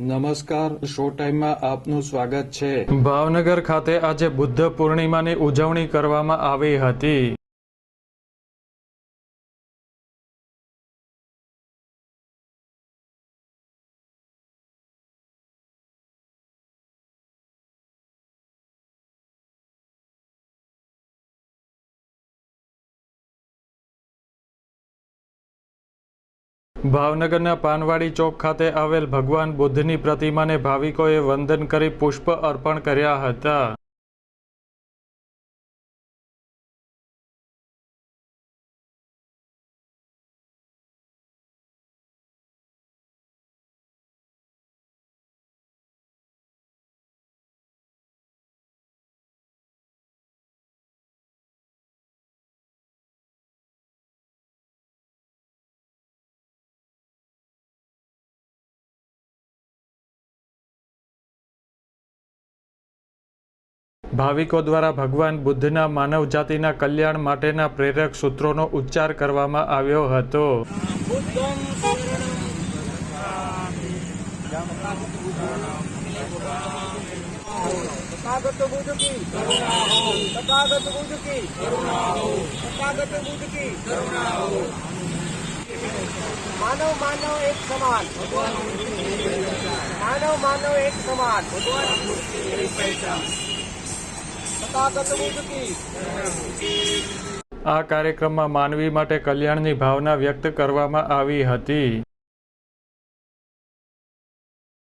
નમસ્કાર, શો ટાઈમમાં આપનું સ્વાગત છે. ભાવનગર ખાતે આજે બુદ્ધ પૂર્ણિમાની ઉજવણી કરવામાં આવી હતી. ભાવનગરના પાનવાડી ચોક ખાતે આવેલ ભગવાન બુદ્ધની પ્રતિમાને ભાવિકોએ વંદન કરી પુષ્પ અર્પણ કર્યા હતા. ભાવિકો દ્વારા ભગવાન બુદ્ધના માનવજાતિના કલ્યાણ માટેના પ્રેરક સૂત્રોનો ઉચ્ચાર કરવામાં આવ્યો હતો. માનવ માનવ એક સમાન. ભગવાન માનવ માનવ એક સમાન. ભગવાન આ કાર્યક્રમમાં માનવી માટે કલ્યાણની ભાવના વ્યક્ત કરવામાં આવી હતી.